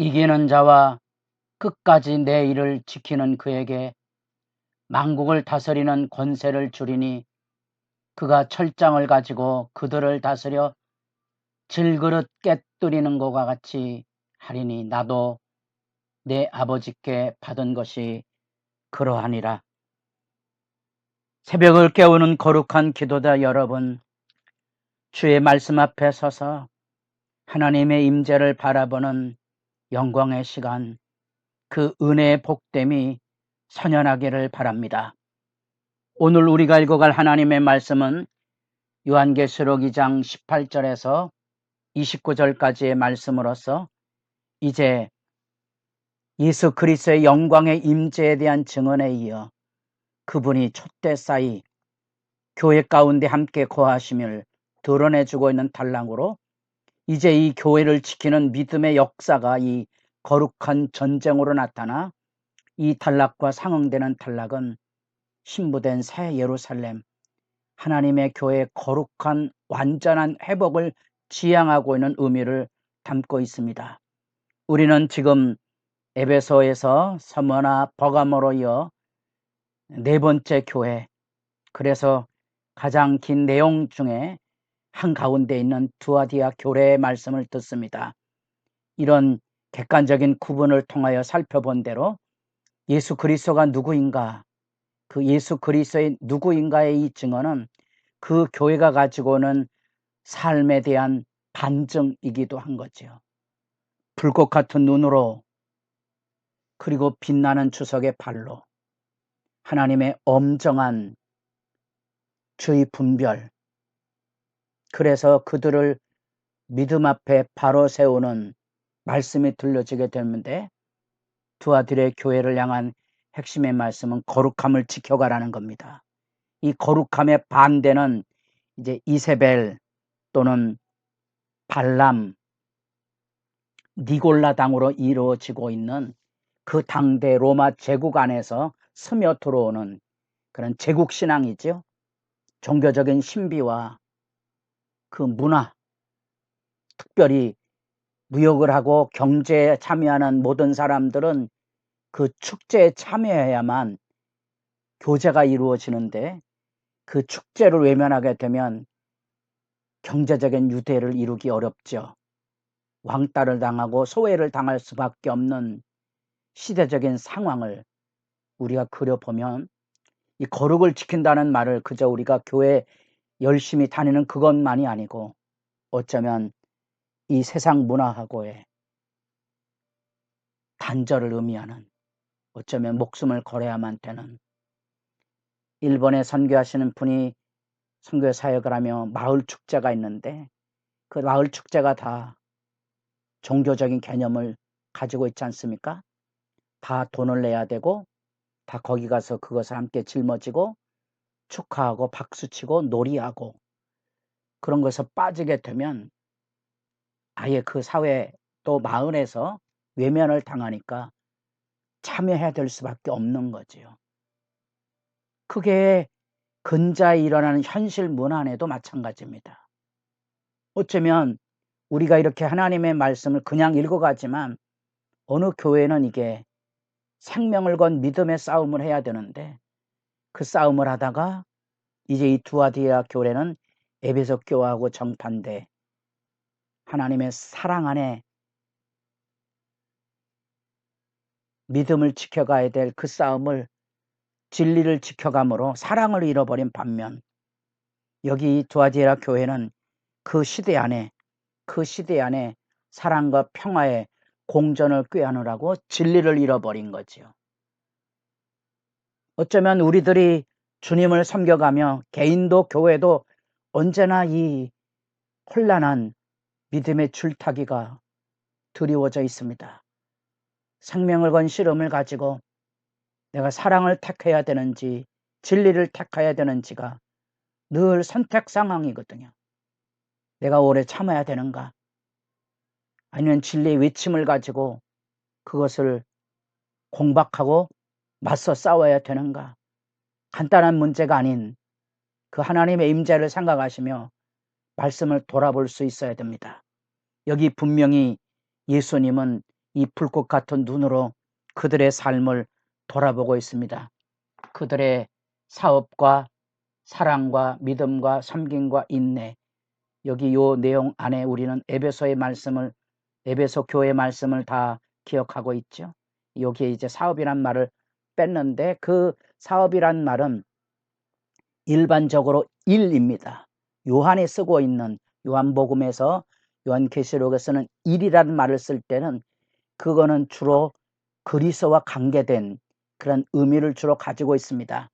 이기는 자와 끝까지 내 일을 지키는 그에게 만국을 다스리는 권세를 주리니 그가 철장을 가지고 그들을 다스려 질그릇 깨뜨리는 것과 같이 하리니 나도 내 아버지께 받은 것이 그러하니라. 새벽을 깨우는 거룩한 기도자 여러분, 주의 말씀 앞에 서서 하나님의 임재를 바라보는 영광의 시간, 그 은혜의 복됨이 선연하기를 바랍니다. 오늘 우리가 읽어갈 하나님의 말씀은 요한계시록 2장 18절에서 29절까지의 말씀으로서 이제 예수 그리스도의 영광의 임재에 대한 증언에 이어 그분이 촛대 사이 교회 가운데 함께 거하심을 드러내주고 있는 달랑으로 이제 이 교회를 지키는 믿음의 역사가 이 거룩한 전쟁으로 나타나 이 단락과 상응되는 단락은 신부된 새 예루살렘 하나님의 교회의 거룩한 완전한 회복을 지향하고 있는 의미를 담고 있습니다. 우리는 지금 에베소에서 서머나 버가모로 이어 네 번째 교회 그래서 가장 긴 내용 중에 한 가운데 있는 두아디아 교례의 말씀을 듣습니다. 이런 객관적인 구분을 통하여 살펴본 대로 예수 그리스도가 누구인가 그 예수 그리스도의 누구인가의 이 증언은 그 교회가 가지고 오는 삶에 대한 반증이기도 한 거지요. 불꽃 같은 눈으로 그리고 빛나는 주석의 발로 하나님의 엄정한 주의 분별 그래서 그들을 믿음 앞에 바로 세우는 말씀이 들려지게 되는데 두 아들의 교회를 향한 핵심의 말씀은 거룩함을 지켜가라는 겁니다. 이 거룩함의 반대는 이제 이세벨 또는 발람, 니골라 당으로 이루어지고 있는 그 당대 로마 제국 안에서 스며 들어오는 그런 제국 신앙이죠. 종교적인 신비와 그 문화, 특별히 무역을 하고 경제에 참여하는 모든 사람들은 그 축제에 참여해야만 교제가 이루어지는데 그 축제를 외면하게 되면 경제적인 유대를 이루기 어렵죠. 왕따를 당하고 소외를 당할 수밖에 없는 시대적인 상황을 우리가 그려보면 이 거룩을 지킨다는 말을 그저 우리가 교회 열심히 다니는 그것만이 아니고 어쩌면 이 세상 문화하고의 단절을 의미하는 어쩌면 목숨을 걸어야만 되는 일본에 선교하시는 분이 선교 사역을 하며 마을 축제가 있는데 그 마을 축제가 다 종교적인 개념을 가지고 있지 않습니까? 다 돈을 내야 되고 다 거기 가서 그것을 함께 짊어지고 축하하고 박수치고 놀이하고 그런 것에 빠지게 되면 아예 그 사회 또 마을에서 외면을 당하니까 참여해야 될 수밖에 없는 거지요. 그게 근자에 일어나는 현실 문안에도 마찬가지입니다. 어쩌면 우리가 이렇게 하나님의 말씀을 그냥 읽어가지만 어느 교회는 이게 생명을 건 믿음의 싸움을 해야 되는데 그 싸움을 하다가 이제 이 두아디아 교회는 에베소 교회하고 정반대 하나님의 사랑 안에 믿음을 지켜가야 될 그 싸움을 진리를 지켜감으로 사랑을 잃어버린 반면 여기 두아디라 교회는 그 시대 안에 그 시대 안에 사랑과 평화의 공전을 꾀하느라고 진리를 잃어버린 거지요. 어쩌면 우리들이 주님을 섬겨가며 개인도 교회도 언제나 이 혼란한 믿음의 줄타기가 드리워져 있습니다. 생명을 건 실험을 가지고 내가 사랑을 택해야 되는지 진리를 택해야 되는지가 늘 선택 상황이거든요. 내가 오래 참아야 되는가? 아니면 진리의 외침을 가지고 그것을 공박하고 맞서 싸워야 되는가? 간단한 문제가 아닌 그 하나님의 임재를 생각하시며 말씀을 돌아볼 수 있어야 됩니다. 여기 분명히 예수님은 이 불꽃 같은 눈으로 그들의 삶을 돌아보고 있습니다. 그들의 사업과 사랑과 믿음과 섬김과 인내 여기 요 내용 안에 우리는 에베소의 말씀을 에베소 교회 말씀을 다 기억하고 있죠. 여기에 이제 사업이란 말을 뺐는데 그 사업이란 말은 일반적으로 일입니다. 요한이 쓰고 있는 요한복음에서 요한계시록에서는 일이라는 말을 쓸 때는 그거는 주로 그리스와 관계된 그런 의미를 주로 가지고 있습니다.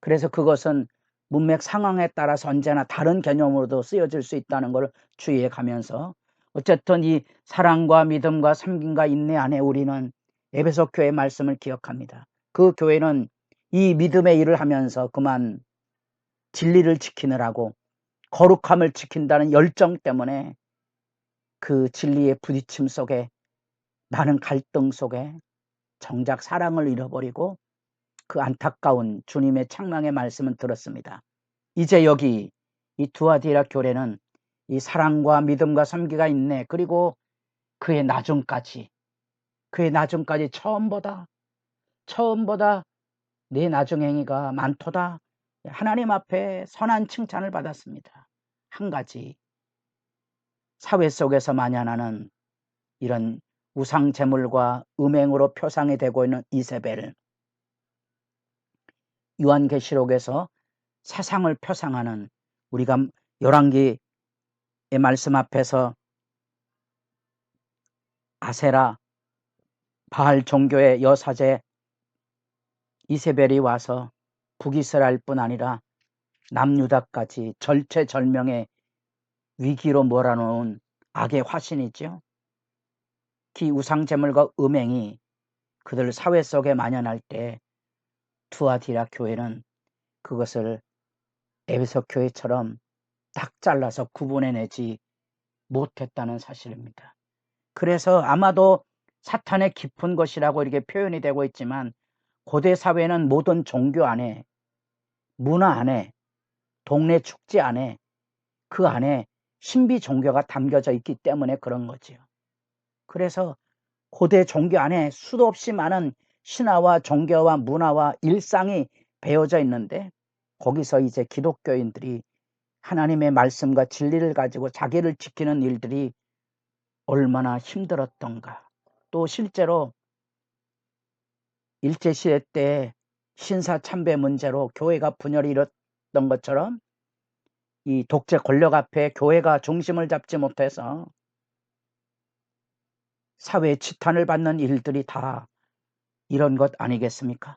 그래서 그것은 문맥 상황에 따라서 언제나 다른 개념으로도 쓰여질 수 있다는 것을 주의해 가면서 어쨌든 이 사랑과 믿음과 섬김과 인내 안에 우리는 에베소 교회 말씀을 기억합니다. 그 교회는 이 믿음의 일을 하면서 그만 진리를 지키느라고 거룩함을 지킨다는 열정 때문에 그 진리의 부딪힘 속에 많은 갈등 속에 정작 사랑을 잃어버리고 그 안타까운 주님의 창망의 말씀을 들었습니다. 이제 여기 이 두아디라 교회는 이 사랑과 믿음과 섬기가 있네. 그리고 그의 나중까지 그의 나중까지 처음보다 처음보다 내 나중 행위가 많도다. 하나님 앞에 선한 칭찬을 받았습니다. 한 가지 사회 속에서 만연하는 이런 우상 제물과 음행으로 표상이 되고 있는 이세벨 요한계시록에서 세상을 표상하는 우리가 열왕기의 말씀 앞에서 아세라 바알 종교의 여사제 이세벨이 와서 북이스라엘뿐 아니라 남유다까지 절체절명의 위기로 몰아놓은 악의 화신이죠. 기 우상제물과 음행이 그들 사회 속에 만연할 때 투아디라 교회는 그것을 에베소 교회처럼 딱 잘라서 구분해내지 못했다는 사실입니다. 그래서 아마도 사탄의 깊은 것이라고 이렇게 표현이 되고 있지만 고대 사회는 모든 종교 안에 문화 안에 동네 축제 안에 그 안에 신비 종교가 담겨져 있기 때문에 그런 거지요. 그래서 고대 종교 안에 수도 없이 많은 신화와 종교와 문화와 일상이 배어져 있는데 거기서 이제 기독교인들이 하나님의 말씀과 진리를 가지고 자기를 지키는 일들이 얼마나 힘들었던가. 또 실제로 일제시대 때 신사 참배 문제로 교회가 분열이 일었던 것처럼 이 독재 권력 앞에 교회가 중심을 잡지 못해서 사회의 지탄을 받는 일들이 다 이런 것 아니겠습니까?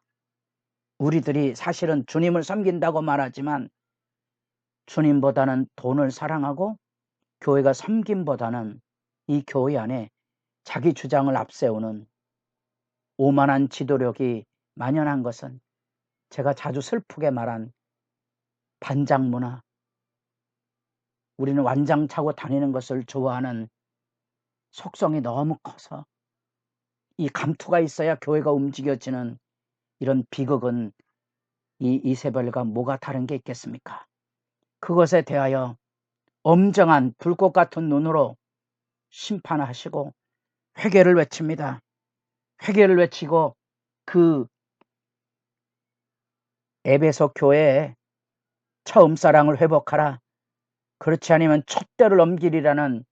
우리들이 사실은 주님을 섬긴다고 말하지만 주님보다는 돈을 사랑하고 교회가 섬김보다는 이 교회 안에 자기 주장을 앞세우는 오만한 지도력이 만연한 것은 제가 자주 슬프게 말한 반장 문화, 우리는 완장 차고 다니는 것을 좋아하는 속성이 너무 커서 이 감투가 있어야 교회가 움직여지는 이런 비극은 이 이세벨과 뭐가 다른 게 있겠습니까? 그것에 대하여 엄정한 불꽃 같은 눈으로 심판하시고 회개를 외칩니다. 회개를 외치고 그 에베소 교회에 처음 사랑을 회복하라. 그렇지 않으면 촛대를 넘기리라는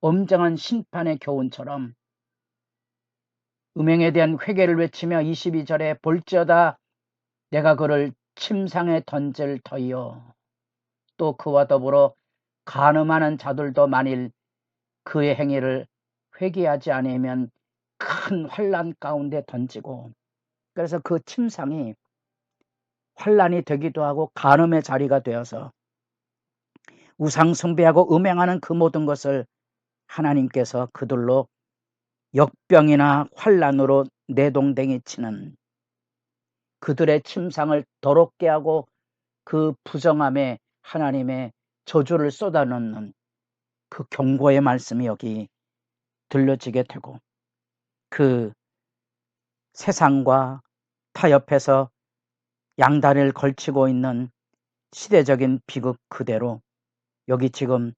엄정한 심판의 교훈처럼 음행에 대한 회개를 외치며 22절에 볼지어다 내가 그를 침상에 던질 터이요 또 그와 더불어 간음하는 자들도 만일 그의 행위를 회개하지 않으면 큰 환란 가운데 던지고 그래서 그 침상이 환란이 되기도 하고 간음의 자리가 되어서 우상 숭배하고 음행하는 그 모든 것을 하나님께서 그들로 역병이나 환란으로 내동댕이 치는 그들의 침상을 더럽게 하고 그 부정함에 하나님의 저주를 쏟아넣는 그 경고의 말씀이 여기 들려지게 되고 그 세상과 타협해서 양다리를 걸치고 있는 시대적인 비극 그대로 여기 지금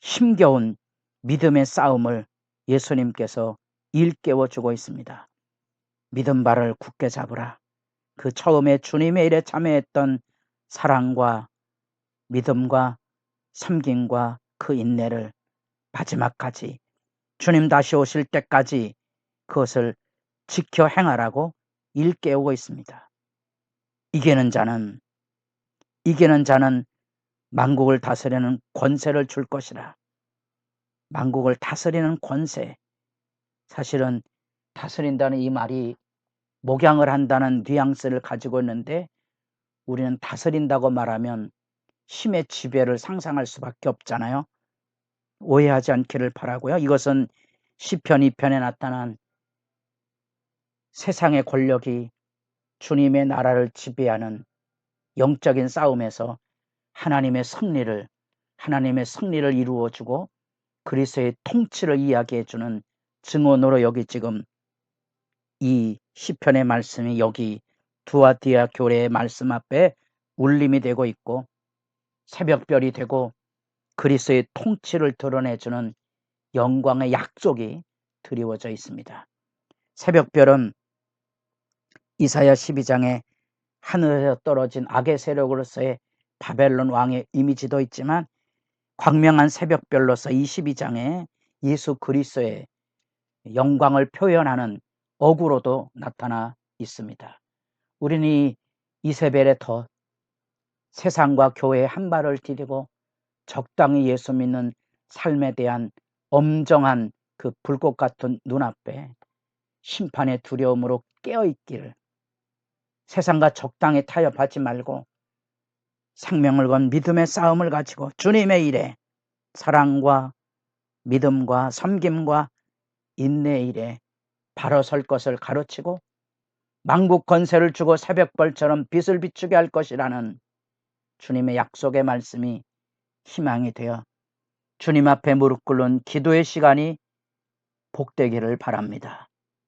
힘겨운 믿음의 싸움을 예수님께서 일깨워 주고 있습니다. 믿음 발을 굳게 잡으라. 그 처음에 주님의 일에 참여했던 사랑과 믿음과 섬김과 그 인내를 마지막까지 주님 다시 오실 때까지 그것을 지켜 행하라고 일깨우고 있습니다. 이기는 자는 이기는 자는 만국을 다스리는 권세를 줄 것이라. 만국을 다스리는 권세. 사실은 다스린다는 이 말이 목양을 한다는 뉘앙스를 가지고 있는데 우리는 다스린다고 말하면 힘의 지배를 상상할 수밖에 없잖아요. 오해하지 않기를 바라고요. 이것은 시편 2편에 나타난 세상의 권력이 주님의 나라를 지배하는 영적인 싸움에서 하나님의 승리를 하나님의 승리를 이루어 주고 그리스도의 통치를 이야기해 주는 증언으로 여기 지금 이 시편의 말씀이 여기 두아디아 교회의 말씀 앞에 울림이 되고 있고 새벽별이 되고 그리스도의 통치를 드러내주는 영광의 약속이 드리워져 있습니다. 새벽별은 이사야 12장에 하늘에서 떨어진 악의 세력으로서의 바벨론 왕의 이미지도 있지만 광명한 새벽별로서 22장에 예수 그리스도의 영광을 표현하는 어구로도 나타나 있습니다. 우리는 이 이세벨에 더 세상과 교회에 한 발을 디디고 적당히 예수 믿는 삶에 대한 엄정한 그 불꽃 같은 눈앞에 심판의 두려움으로 깨어있기를 세상과 적당히 타협하지 말고 생명을 건 믿음의 싸움을 가지고 주님의 일에 사랑과 믿음과 섬김과 인내의 일에 바로 설 것을 가르치고 만국 권세를 주고 새벽벌처럼 빛을 비추게 할 것이라는 주님의 약속의 말씀이 희망이 되어 주님 앞에 무릎 꿇는 기도의 시간이 복되기를 바랍니다.